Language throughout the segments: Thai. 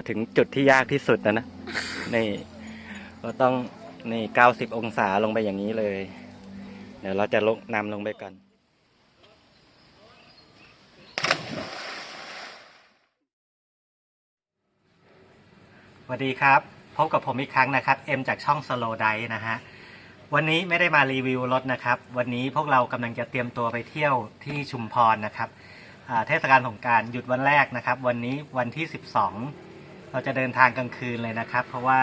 มาถึงจุดที่ยากที่สุดนะนะ นี่ ก็ต้องนี่เก้าสิบองศาลงไปอย่างนี้เลย เดี๋ยวเราจะลงนำลงไปก่อนสวัสดีครับ พบกับผมอีกครั้งนะครับ เอ็มจากช่อง Slow d i นะฮะ วันนี้ไม่ได้มารีวิวรถนะครับ วันนี้พวกเรากำลังจะเตรียมตัวไปเที่ยวที่ชุมพรนะครับเทศกาลสงการหยุดวันแรกนะครับ วันนี้วันที่ 12 เราจะเดินทางกลางคืนเลยนะครับ เพราะว่า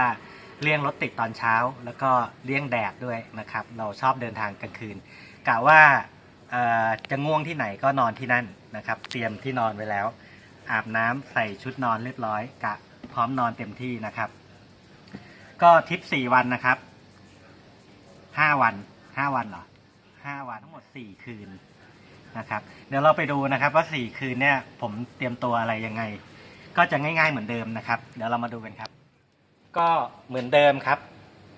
เลี่ยงรถติดตอนเช้า แล้วก็เลี่ยงแดดด้วยนะครับ เราชอบเดินทางกลางคืนกะว่าจะง่วงที่ไหนก็นอนที่นั่นนะครับ เตรียมที่นอนไว้แล้ว อาบน้ำใส่ชุดนอนเรียบร้อย กะพร้อมนอนเต็มที่นะครับ ก็ทริปสี่วันนะครับห้าวันห้าวันเหรอห้าวันทั้งหมดสี่คืนนะครับ เดี๋ยวเราไปดูนะครับว่าสี่คืนเนี่ย ผมเตรียมตัวอะไรยังไง ก็จะง่ายๆเหมือนเดิมนะครับ เดี๋ยวเรามาดูกันครับ ก็เหมือนเดิมครับ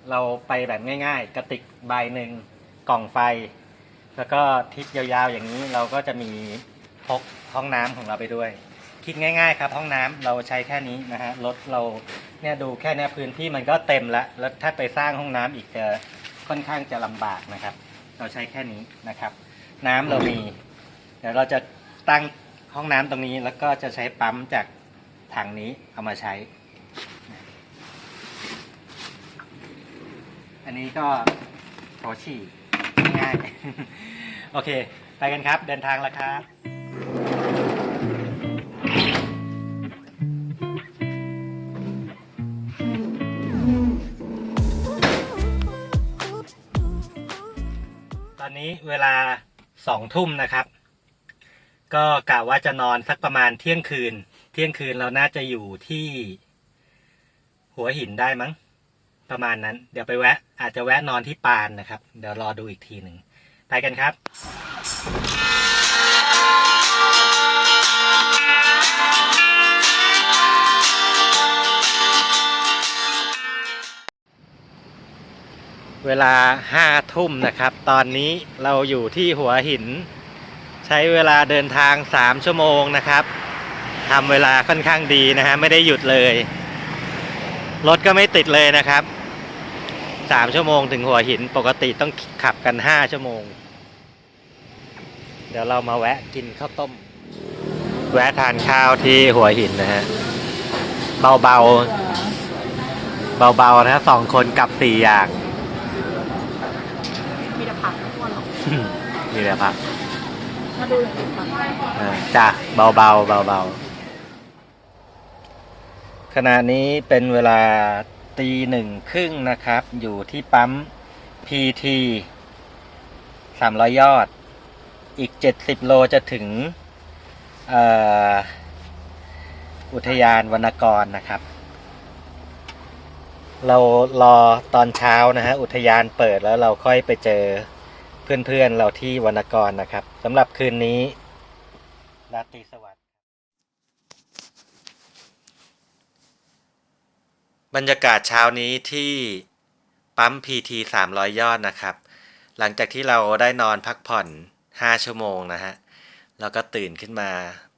เราไปแบบง่ายๆ กระติกใบหนึ่งกล่องไฟ แล้วก็ทริปยาวๆอย่างนี้เราก็จะมีพกห้องน้ำของเราไปด้วย คิดง่าย ๆ ครับ ห้องน้ำเราใช้แค่นี้นะฮะรถเราเนี่ยดูแค่เนี้พื้นที่มันก็เต็มแล้วแล้วถ้าไปสร้างห้องน้ำอีกจะค่อนข้างจะลำบากนะครับ เราใช้แค่นี้นะครับ น้ำเรามี เดี๋ยวเราจะตั้งห้องน้ำตรงนี้แล้วก็จะใช้ปั๊มจาก ถังนี้เอามาใช้ อันนี้ก็โถฉี่ง่ายๆโอเค ไปกันครับ เดินทางแล้วครับตอนนี้เวลาสองทุ่มนะครับ ก็กะว่าจะนอนสักประมาณเที่ยงคืน เที่ยงคืนเราน่าจะอยู่ที่ หัวหินได้มั้ง ประมาณนั้น เดี๋ยวไปแวะ อาจจะแวะนอนที่ปานนะครับ เดี๋ยวรอดูอีกทีหนึ่งไปกันครับเวลาห้าทุ่มนะครับ ตอนนี้เราอยู่ที่หัวหิน ใช้เวลาเดินทางสามชั่วโมงนะครับ ทำเวลาค่อนข้างดีนะฮะไม่ได้หยุดเลย รถก็ไม่ติดเลยนะครับสามชั่วโมงถึงหัวหินปกติต้องขับกันห้าชั่วโมง เดี๋ยวเรามาแวะกินข้าวต้ม แวะทานข้าวที่หัวหินนะฮะเบาๆเบาๆนะสองคนกับสี่อย่าง มีแต่ผักทั้งวันหรอกนี่แหละครับมาดูอย่างอื่นก่อนอ่าจ้ะเบาเบาเบาเบาๆ ขณะนี้เป็นเวลาตีหนึ่งครึ่งนะครับ อยู่ที่ปั๊ม PT สามร้อยยอด อีกเจ็ดสิบโลจะถึงอ,อุทยานวรรณกรนะครับ เรารอตอนเช้านะฮะ อุทยานเปิดแล้วเราค่อยไปเจอเพื่อนๆเราที่วรรณกรนะครับสำหรับคืนนี้ราตรีสวัสดิ์ บรรยากาศเช้านี้ที่ปั๊มพีทีสามร้อยยอดนะครับ หลังจากที่เราได้นอนพักผ่อนห้าชั่วโมงนะฮะ แล้วก็ตื่นขึ้นมา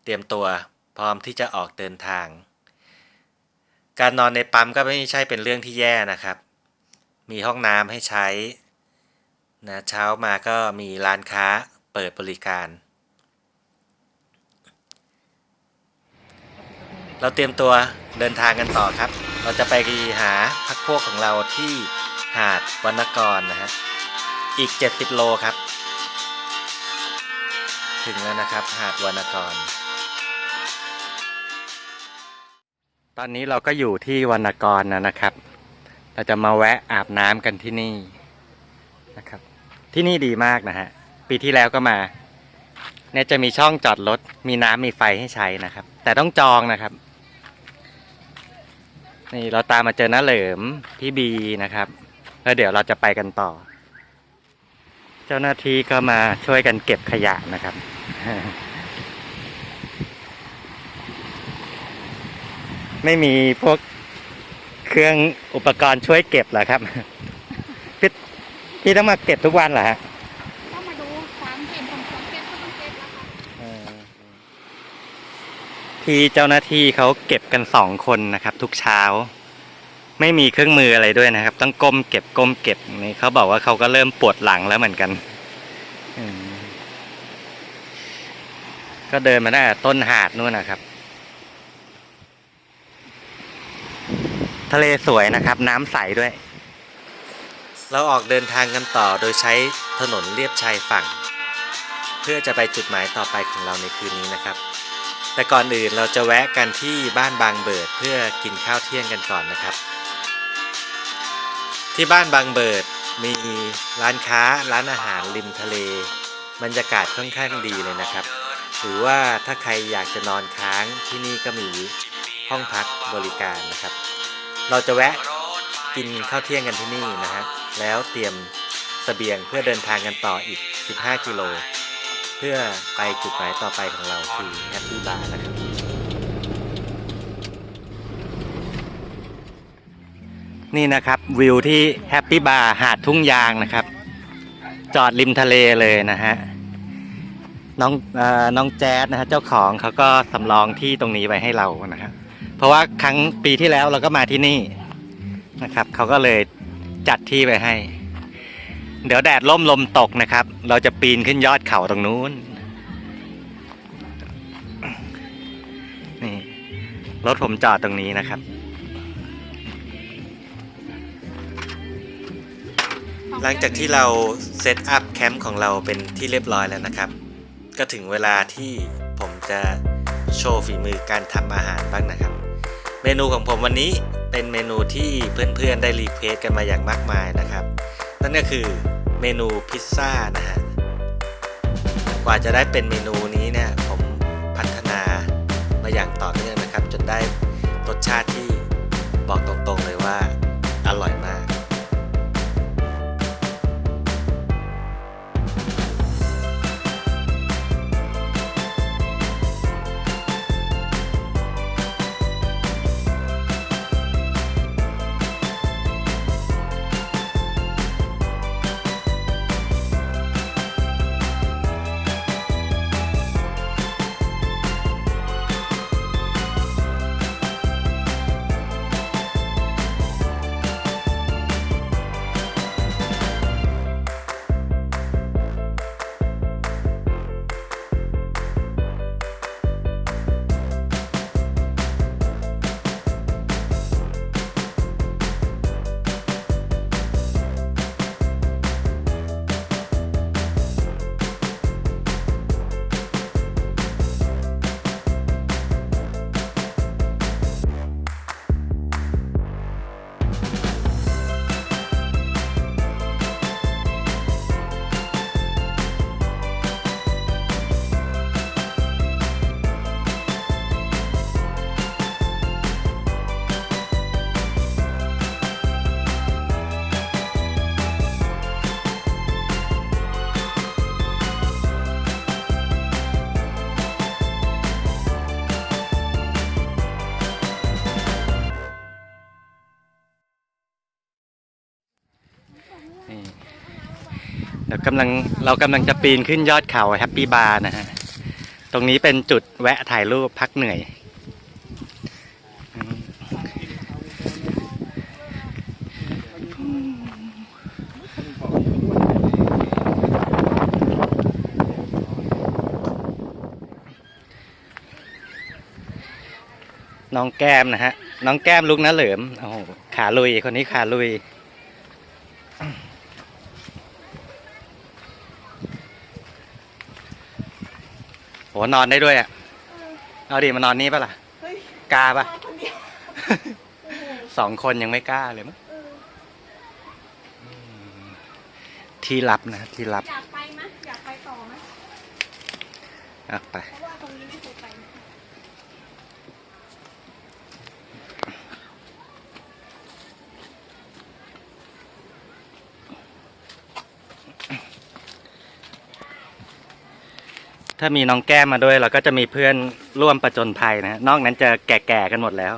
เตรียมตัวพร้อมที่จะออกเดินทาง การนอนในปั๊มก็ไม่ใช่เป็นเรื่องที่แย่นะครับ มีห้องน้ำให้ใช้นะเช้ามาก็มีร้านค้าเปิดบริการ เราเตรียมตัวเดินทางกันต่อครับ เราจะไปหาพักพวกของเราที่หาดวรรณกรนะฮะ อีก 70 โลครับ ถึงแล้วนะครับหาดวรรณกร ตอนนี้เราก็อยู่ที่วรรณกรนะนะครับ เราจะมาแวะอาบน้ำกันที่นี่นะครับ ที่นี่ดีมากนะฮะ ปีที่แล้วก็มา เนี่ยจะมีช่องจอดรถ มีน้ำมีไฟให้ใช้นะครับ แต่ต้องจองนะครับ นี่เราตามมาเจอน้าเหลิมพี่บีนะครับ แล้วเดี๋ยวเราจะไปกันต่อ เจ้าหน้าที่ก็มาช่วยกันเก็บขยะนะครับ ไม่มีพวกเครื่องอุปกรณ์ช่วยเก็บเหรอครับ พี่พี่ต้องมาเก็บทุกวันเหรอฮะ ต้องมาดูความเห็นของคนเก็บก็ต้องเก็บแล้วค่ะ เออ ที่เจ้าหน้าที่เขาเก็บกันสองคนนะครับ ทุกเช้า ไม่มีเครื่องมืออะไรด้วยนะครับ ต้องก้มเก็บก้มเก็บนี่เขาบอกว่าเขาก็เริ่มปวดหลังแล้วเหมือนกันก็เดินมาได้ต้นหาดนู่นนะครับ ทะเลสวยนะครับ น้ำใสด้วย เราออกเดินทางกันต่อโดยใช้ถนนเลียบชายฝั่ง เพื่อจะไปจุดหมายต่อไปของเราในคืนนี้นะครับ แต่ก่อนอื่นเราจะแวะกันที่บ้านบางเบิดเพื่อกินข้าวเที่ยงกันก่อนนะครับ ที่บ้านบางเบิดมีร้านค้าร้านอาหารริมทะเล บรรยากาศค่อนข้างดีเลยนะครับ หรือว่าถ้าใครอยากจะนอนค้างที่นี่ก็มีห้องพักบริการนะครับ เราจะแวะกินข้าวเที่ยงกันที่นี่นะฮะแล้วเตรียมเสบียงเพื่อเดินทางกันต่ออีก 15 กิโล พื่อไปจุดหมายต่อไปของเราคือแฮปปี้บาร์นะครับ นี่นะครับวิวที่แฮปปี้บาร์หาดทุ่งยางนะครับ จอดริมทะเลเลยนะฮะ น้องอน้องแจ๊ดนะฮะเจ้าของเขาก็สำรองที่ตรงนี้ไว้ให้เรานะครับเพราะว่าครั้งปีที่แล้วเราก็มาที่นี่นะครับเขาก็เลยจัดที่ไว้ให้ เดี๋ยวแดดล่มลมตกนะครับ เราจะปีนขึ้นยอดเขาตรงนู้น นี่ รถผมจอดตรงนี้นะครับ หลังจากที่เราเซตอัพแคมป์ของเราเป็นที่เรียบร้อยแล้วนะครับ ก็ถึงเวลาที่ผมจะโชว์ฝีมือการทำอาหารบ้างนะครับ เมนูของผมวันนี้เป็นเมนูที่เพื่อนๆได้รีเควสกันมาอย่างมากมายนะครับ นั่นก็คือเมนูพิซซ่านะฮะ กว่าจะได้เป็นเมนูนี้เนี่ยผมพัฒนามาอย่างต่อเนื่องนะครับ จนได้รสชาติที่บอกตรงๆเลยว่า ดี๋ยวกำลังเรากำลังจะปีนขึ้นยอดเขาแฮปปี้บาร์นะฮะ ตรงนี้เป็นจุดแวะถ่ายรูปพักเหนื่อย น้องแก้มนะฮะ น้องแก้มลุกนะเหลิมโอ้โหขาลุยคนนี้ขาลุย นอนได้ด้วยอะ เอาดิมานอนนี่ปะล่ะเฮ้ยกล้าปะมาคนเดียวสองคนยังไม่กล้าเลยมั้งมที่ลับนะ ที่ลับอยากไปไหมอยากไปต่อไหมอะไปเพราะว่าตรงนี้ไม่เคยไป ถ้ามีน้องแก้มมาด้วย เราก็จะมีเพื่อนร่วมประจนภัยนะนอกนั้นจะแก่ๆกันหมดแล้ว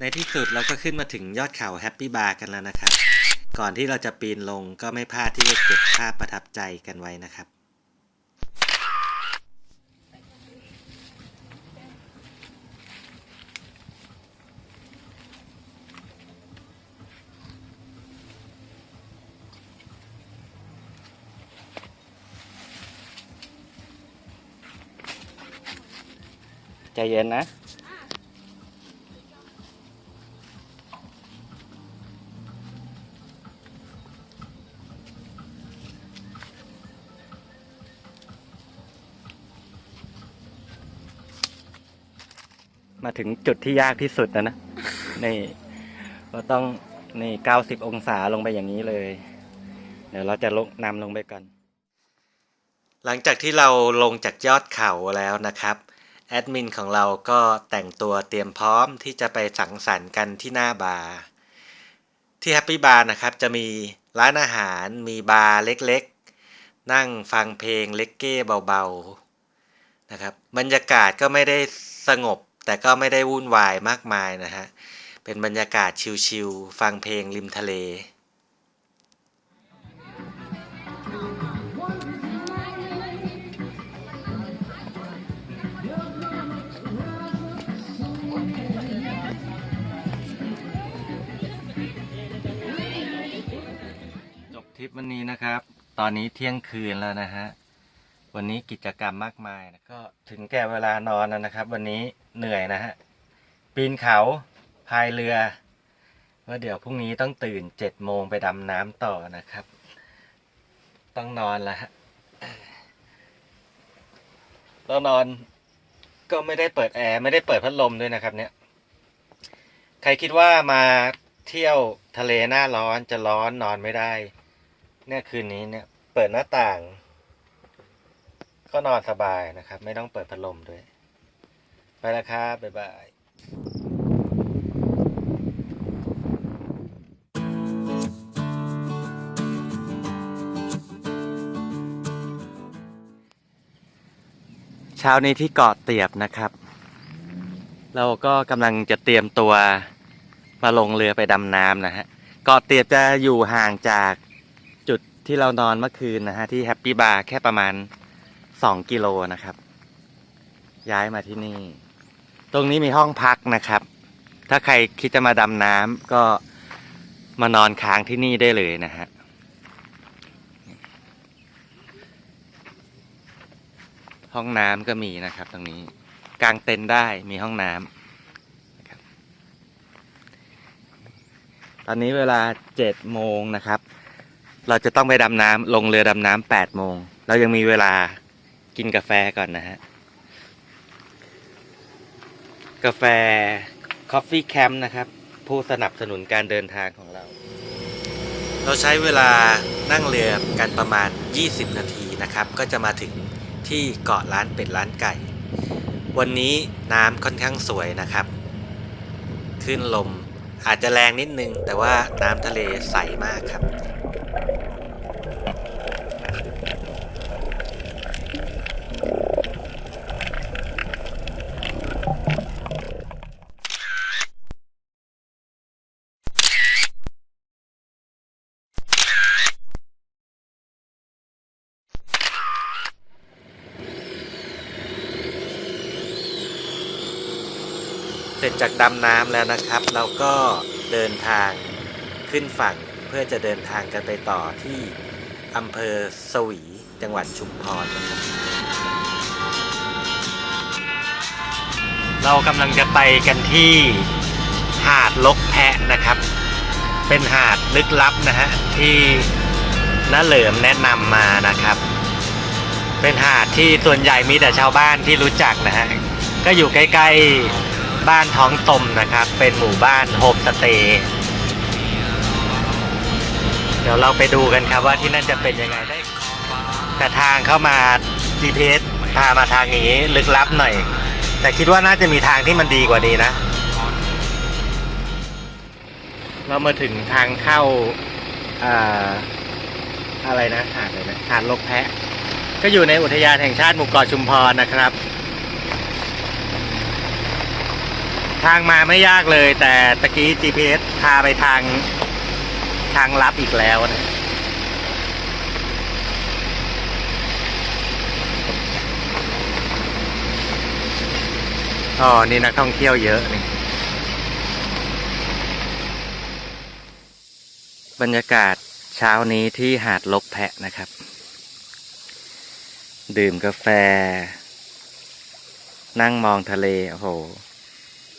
ในที่สุดเราก็ขึ้นมาถึงยอดเขาแฮปปี้บาร์กันแล้วนะครับ ก่อนที่เราจะปีนลงก็ไม่พลาดที่จะเก็บภาพประทับใจกันไว้นะครับ ใจเย็นนะมาถึงจุดที่ยากที่สุดแล้วนะนี่เราต้องนี่เก้าสิบองศาลงไปอย่างนี้เลย เดี๋ยวเราจะลงนำลงไปก่อนหลังจากที่เราลงจากยอดเขาแล้วนะครับ แอดมินของเราก็แต่งตัวเตรียมพร้อมที่จะไปสังสรรค์กันที่หน้าบาร์ที่แฮปปี้บาร์นะครับจะมีร้านอาหารมีบาร์เล็กๆ นั่งฟังเพลงเล็กเก้เบาๆนะครับบรรยากาศก็ไม่ได้สงบ แต่ก็ไม่ได้วุ่นวายมากมายนะฮะเป็นบรรยากาศชิลๆฟังเพลงริมทะเล ทริปวันนี้นะครับ ตอนนี้เที่ยงคืนแล้วนะฮะ วันนี้กิจกรรมมากมายนะก็ถึงแก่เวลานอนแล้วนะครับ วันนี้เหนื่อยนะฮะ ปีนเขาพายเรือว่าเดี๋ยวพรุ่งนี้ต้องตื่นเจ็ดโมงไปดำน้ำต่อนะครับ ต้องนอนแล้วฮะแล้วนอนก็ไม่ได้เปิดแอร์ไม่ได้เปิดพัดลมด้วยนะครับ เนี่ย ใครคิดว่ามาเที่ยวทะเลหน้าร้อนจะร้อนนอนไม่ได้ เนี่ยคืนนี้เนี่ยเปิดหน้าต่าง ก็นอนสบายนะครับ ไม่ต้องเปิดพัดลมด้วย ไปแล้วครับ บ๊ายบายเช้านี้ที่เกาะเตียบนะครับ เราก็กำลังจะเตรียมตัวมาลงเรือไปดำน้ำนะฮะ เกาะเตียบจะอยู่ห่างจาก ที่เรานอนเมื่อคืนนะฮะที่แฮปปี้บาร์แค่ประมาณสองกิโลนะครับ ย้ายมาที่นี่ ตรงนี้มีห้องพักนะครับ ถ้าใครคิดจะมาดำน้ำก็มานอนค้างที่นี่ได้เลยนะฮะห้องน้ำก็มีนะครับ ตรงนี้กางเต็นท์ได้มีห้องน้ำนะครับ ตอนนี้เวลาเจ็ดโมงนะครับ เราจะต้องไปดำน้ำลงเรือดำน้ำแปดโมง เรายังมีเวลากินกาแฟก่อนนะฮะ กาแฟ Coffee Camp นะครับ ผู้สนับสนุนการเดินทางของเรา เราใช้เวลานั่งเรือกันประมาณ 20 นาทีนะครับ ก็จะมาถึงที่เกาะร้านเป็ดร้านไก่ วันนี้น้ำค่อนข้างสวยนะครับขึ้นลมอาจจะแรงนิดนึง แต่ว่าน้ำทะเลใสมากครับ เสร็จจากดำน้ำแล้วนะครับ เราก็เดินทางขึ้นฝั่ง พื่อจะเดินทางกันไปต่อที่อำเภอสวีจังหวัดชุมพรนะครับเรากำลังจะไปกันที่หาดลกแพะนะครับ เป็นหาดลึกลับนะฮะที่น้าเหลิมแนะนำมานะครับ เป็นหาดที่ส่วนใหญ่มีแต่ชาวบ้านที่รู้จักนะฮะก็อยู่ใกล้ๆบ้านท้องตมนะครับ เป็นหมู่บ้านโฮมสเตย์ เดี๋ยวเราไปดูกันครับว่าที่นั่นจะเป็นยังไงได้แต่ทางเข้ามา GPS พามาทางนี้ลึกลับหน่อย แต่คิดว่าน่าจะมีทางที่มันดีกว่านี้นะ เรามาถึงทางเข้าอ่าอะไรนะหาดเลยนะหาดลกแพะ ก็อยู่ในอุทยานแห่งชาติหมู่เกาะชุมพรนะครับ ทางมาไม่ยากเลย แต่ตะกี้ GPS พาไปทาง ทางลับอีกแล้วนะอ๋อ นี่นักท่องเที่ยวเยอะนี่ บรรยากาศเช้านี้ที่หาดลกแพะนะครับ ดื่มกาแฟ นั่งมองทะเล โอ้โห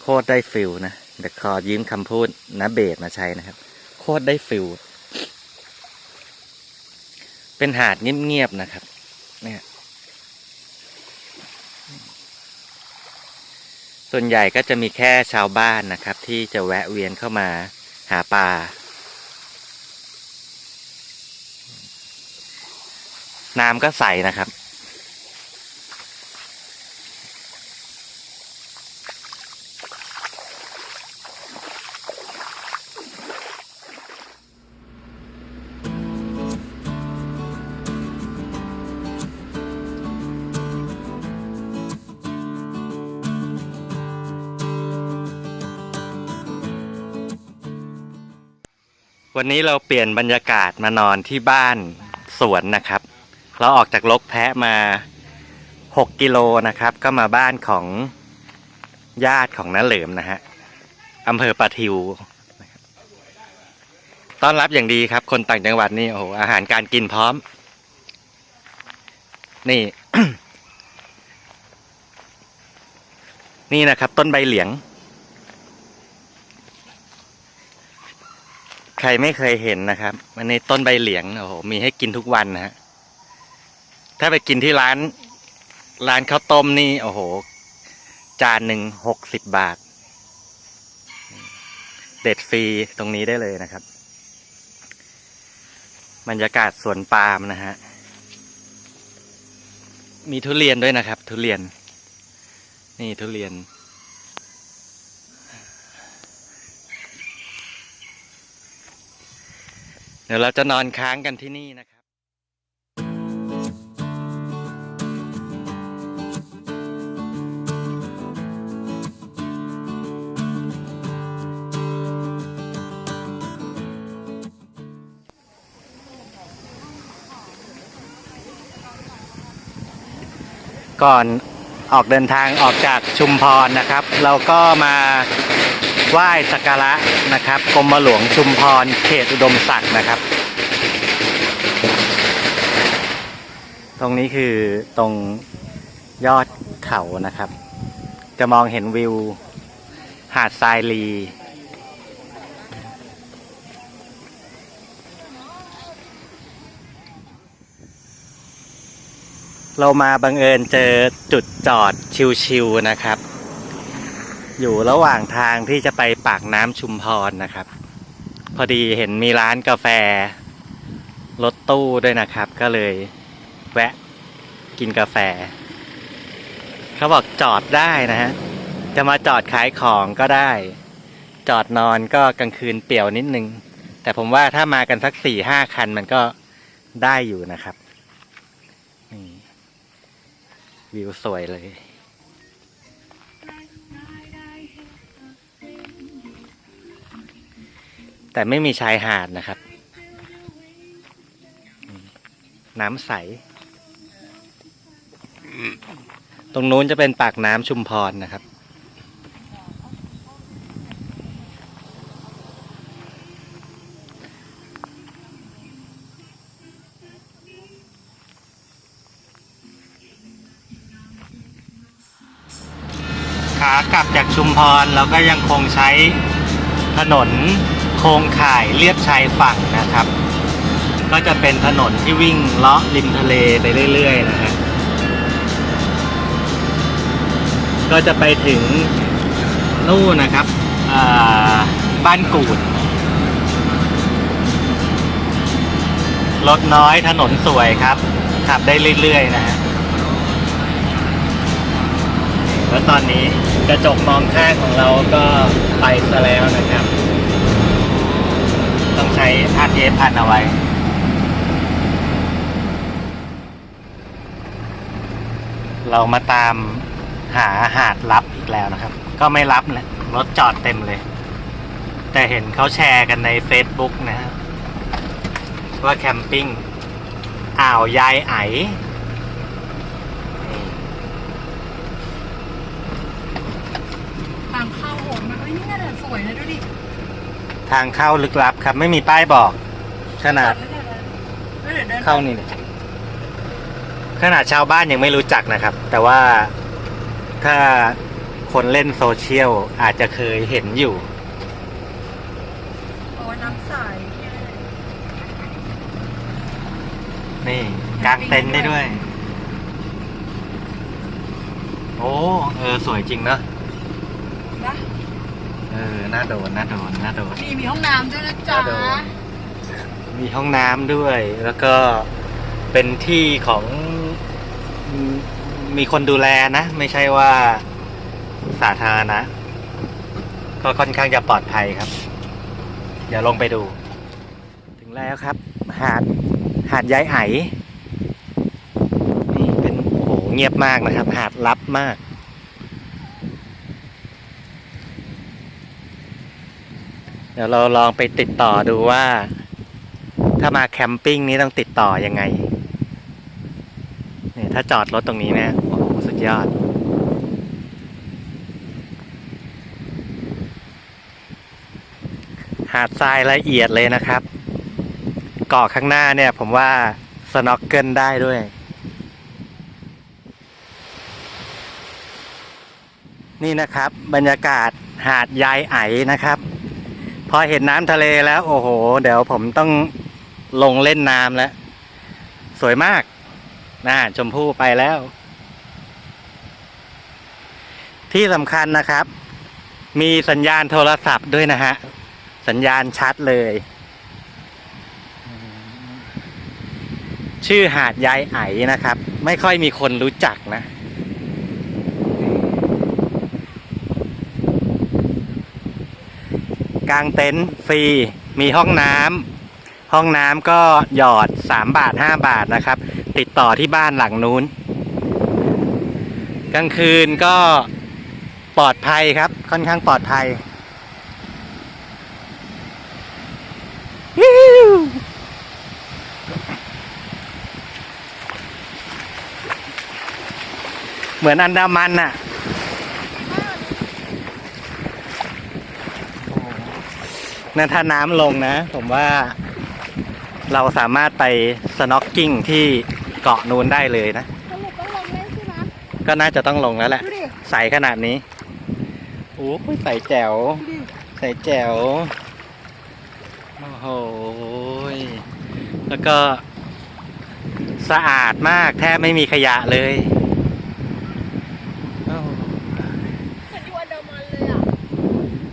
โคตรได้ฟิลนะเดี๋ยวขอยืมคำพูดนะเบสมาใช้นะครับ คตรได้ฟิลเป็นหาดเงียบๆนะครับ เนี่ย ส่วนใหญ่ก็จะมีแค่ชาวบ้านนะครับ ที่จะแวะเวียนเข้ามาหาปลาน้ำก็ใสนะครับ วันนี้เราเปลี่ยนบรรยากาศมานอนที่บ้านสวนนะครับ เราออกจากลกแพะมา 6 กิโลนะครับ ก็มาบ้านของญาติของน้าเหลิมนะฮะอำเภอปะทิวต้อนรับอย่างดีครับ คนต่างจังหวัดนี่โอ้โหอาหารการกินพร้อม นี่ นี่นะครับ ต้นใบเหลียง ใค รไม่เคยเห็นนะครับอันนี้ต้นใบเหลียงโอ้โหมีให้กินทุกวันนะฮะถ้าไปกินที่ร้าน ร้านข้าวต้มนี่โอ้โห จานหนึ่งหกสิบบาท เด็ดฟรีตรงนี้ได้เลยนะครับบรรยากาศสวนปาล์มนะฮะ มีทุเรียนด้วยนะครับ ทุเรียน นี่ทุเรียน เดี๋ยวเราจะนอนค้างกันที่นี่นะครับก่อนออกเดินทางออกจากชุมพรนะครับ เราก็มา ไหว้สักการะนะครับกรมหลวงชุมพรเขตอุดมศักดิ์นะครับ ตรงนี้คือตรงยอดเขานะครับ จะมองเห็นวิว หาดทรายลี เรามาบังเอิญเจอจุดจอดชิวๆนะครับ อยู่ระหว่างทางที่จะไปปากน้ำชุมพรนะครับ พอดีเห็นมีร้านกาแฟรถตู้ด้วยนะครับ ก็เลยแวะกินกาแฟ เขาบอกจอดได้นะฮะ จะมาจอดขายของก็ได้ จอดนอนก็กลางคืนเปี่ยวนิดนึง แต่ผมว่าถ้ามากันสักสี่ห้าคันมันก็ได้อยู่นะครับ นี่วิวสวยเลย แต่ไม่มีชายหาดนะครับ น้ำใส ตรงนู้นจะเป็นปากน้ำชุมพรนะครับ ขากลับจากชุมพรเราก็ยังคงใช้ถนน ครงข่ายเลียบชายฝั่งนะครับ ก็จะเป็นถนนที่วิ่งเลาะริมทะเลไปเรื่อยๆนะฮะก็จะไปถึงนู่นนะครับบ้านกูดรถน้อยถนนสวยครับ ขับได้เรื่อยๆนะฮะแล้วตอนนี้กระจกมองข้างของเราก็ไปซะแล้วนะครับ ต้องใช้ผ้าเทปพันเอาไว้ เรามาตามหาหาดลับอีกแล้วนะครับ ก็ไม่รับนะรถจอดเต็มเลย แต่เห็นเขาแชร์กันใน Facebook นะครับว่าแคมปิ้งอ่าวยายไห่ทางเข้าโหดมันเอ้ยนี่น่าจะสวยนะดู ทางเข้าลึกลับครับ ไม่มีป้ายบอก ขนาดไม่เดี๋ยวเดินเข้านี่เนี่ยขนาดชาวบ้านยังไม่รู้จักนะครับ แต่ว่าถ้าคนเล่นโซเชียลอาจจะเคยเห็นอยู่โอ้ยน้ำใสนี่กางเต็นท์ได้ด้วย โอ้ เออ สวยจริงเนอะนะ เออน่าโดนน่าโดนน่าโดน นี่มีห้องน้ำด้วยนะจ๊ะน่าโดนมีห้องน้ำด้วย แล้วก็เป็นที่ของมมีคนดูแลนะ ไม่ใช่ว่าสาธารณะก็ค่อนข้างจะปลอดภัยครับ เดี๋ยวลงไปดู ถึงแล้วครับ หาดหาดย้ายไหนี่เป็นโอ้โหเงียบมากนะครับ หาดลับมาก เดี๋ยวเราลองไปติดต่อดูว่า ถ้ามาแคมปิ้งนี้ต้องติดต่อยังไงเนี่ยถ้าจอดรถตรงนี้นะโอ้โหสุดยอด หาดทรายละเอียดเลยนะครับเกาะข้างหน้าเนี่ยผมว่าสน็อกเกิลได้ด้วย นี่นะครับบรรยากาศหาดยายไอนะครับ พอเห็นน้ำทะเลแล้ว โอ้โห เดี๋ยวผมต้องลงเล่นน้ำแล้ว สวยมากน่าชมพู่ไปแล้ว ที่สำคัญนะครับ มีสัญญาณโทรศัพท์ด้วยนะฮะ สัญญาณชัดเลย ชื่อหาดยายไอนะครับ ไม่ค่อยมีคนรู้จักนะ กางเต็นท์ฟรี มีห้องน้ำห้องน้ำก็หยอดสามบาทห้าบาทนะครับ ติดต่อที่บ้านหลังนู้น กลางคืนก็ปลอดภัยครับ ค่อนข้างปลอดภัยเหมือนอันดามันน่ะ นั่นถ้าน้ำลงนะ ผมว่า เราสามารถไปสน็อกกิ้งที่เกาะนู้นได้เลยนะ สรุปต้องลงเล่นใช่ไหมก็น่าจะต้องลงแล้วแหละ ดูดิ ใสขนาดนี้โอ้ยใสแจ๋ว ดูดิ ใสแจ๋ว โอ้โหยแล้วก็สะอาดมากแทบไม่มีขยะเลยโอ้เหมือนอยู่อันเดอร์มันเลยอะ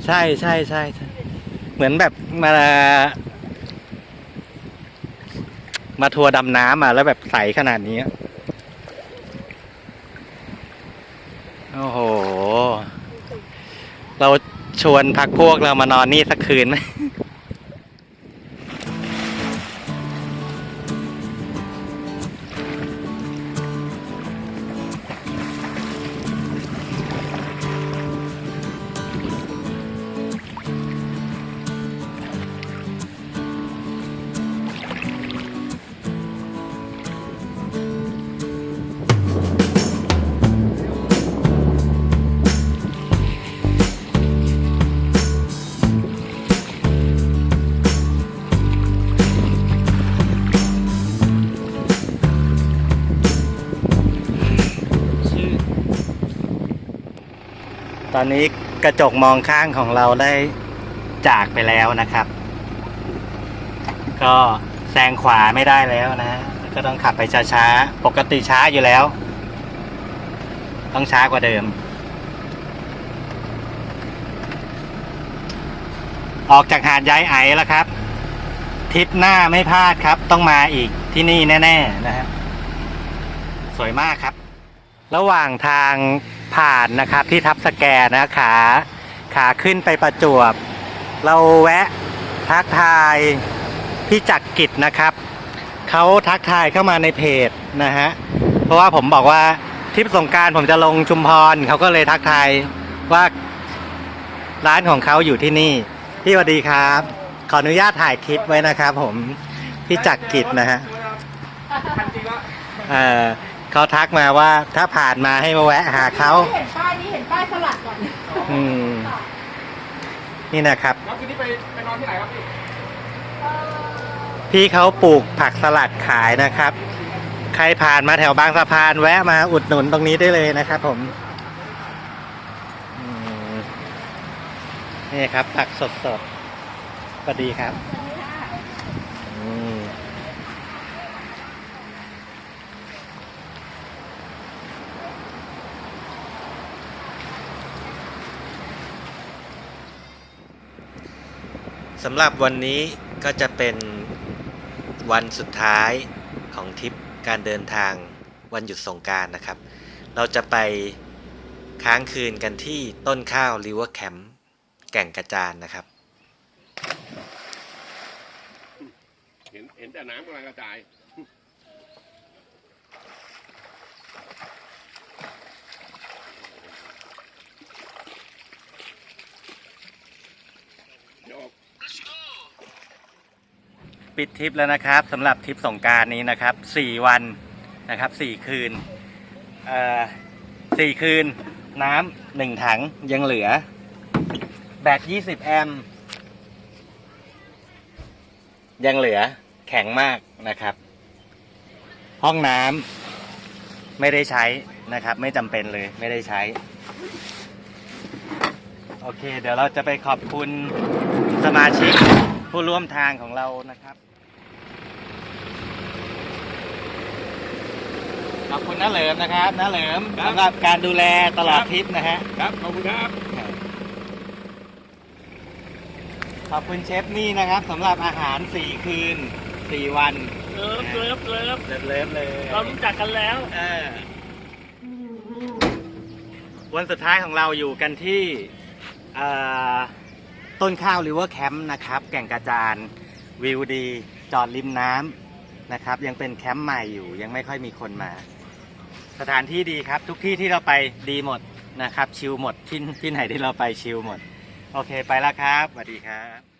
ใช่ใช่ใช่ใช่ เหมือนแบบมา มาทัวร์ดำน้ำอะแล้วแบบใสขนาดนี้ โอ้โห เราชวนพักพวกเรามานอนนี่สักคืนไหม ตอนนี้กระจกมองข้างของเราได้จากไปแล้วนะครับ ก็แซงขวาไม่ได้แล้วนะ ก็ต้องขับไปช้าๆ ปกติช้าอยู่แล้ว ต้องช้ากว่าเดิม ออกจากหาดย้ายไอแล้วครับทริปหน้าไม่พลาดครับ ต้องมาอีกที่นี่แน่ ๆ นะฮะสวยมากครับ ระหว่างทาง ผ่านนะครับที่ทับสแกนะขาขาขึ้นไปประจวบ เราแวะทักทายพี่จักรกิจนะครับเขาทักทายเข้ามาในเพจนะฮะเพราะว่าผมบอกว่าทริปสงการผมจะลงชุมพรเขาก็เลยทักทายว่าร้านของเขาอยู่ที่นี่ พี่สวัสดีครับ ขออนุญาตถ่ายคลิปไว้นะครับผมพี่จักรกิจนะฮะเออ เขาทักมาว่าถ้าผ่านมาให้มาแวะหาเขาเห็นป้ายนี้เห็นป้ายสลัดก่อนอืม นี่นะครับ แล้วคืนนี้ไปไปนอนที่ไหนครับพี่พี่เขาปลูกผักสลัดขายนะครับ ใครผ่านมาแถวบางสะพานแวะมาอุดหนุนตรงนี้ได้เลยนะครับ ผมอืมนี่ครับผักสดสดๆสวัสดีครับ สำหรับวันนี้ก็จะเป็นวันสุดท้ายของทริปการเดินทางวันหยุดสงการนะครับ เราจะไปค้างคืนกันที่ต้นข้าวริเวอร์แคมป์แก่งกระจานนะครับ เห็นเห็นแต่น้ำกำลังกระจาย เดี๋ยวออก ปิดทริปแล้วนะครับสำหรับทริปสงการนี้นะครับสี่วันนะครับสี่คืนเอ่อสี่คืนน้ำหนึ่งถังยังเหลือ แบตยี่สิบแอมยังเหลือแข็งมากนะครับ ห้องน้ำไม่ได้ใช้นะครับ ไม่จำเป็นเลยไม่ได้ใช้ โอเค เดี๋ยวเราจะไปขอบคุณสมาชิก ผู้ร่วมทางของเรานะครับขอบคุณน้าเหลิมนะครับน้าเหลิมครับ สำหรับการดูแลตลอดครับทริปนะฮะ ครับ ขอบคุณครับ ขอบคุณเชฟนี่นะครับสำหรับอาหารสี่คืนสี่วันเลิฟเลิฟเลิฟเลิฟเลิฟเลยเรารู้จักกันแล้ว เออวันสุดท้ายของเราอยู่กันที่เอ่อ ต้นข้าวริเวอร์แคมป์นะครับ แก่งกระจานวิวดี จอดริมน้ำนะครับ ยังเป็นแคมป์ใหม่อยู่ ยังไม่ค่อยมีคนมา สถานที่ดีครับ ทุกที่ที่เราไปดีหมดนะครับ ชิลหมดที่ที่ไหนที่เราไปชิลหมด โอเค ไปแล้วครับสวัสดีครับ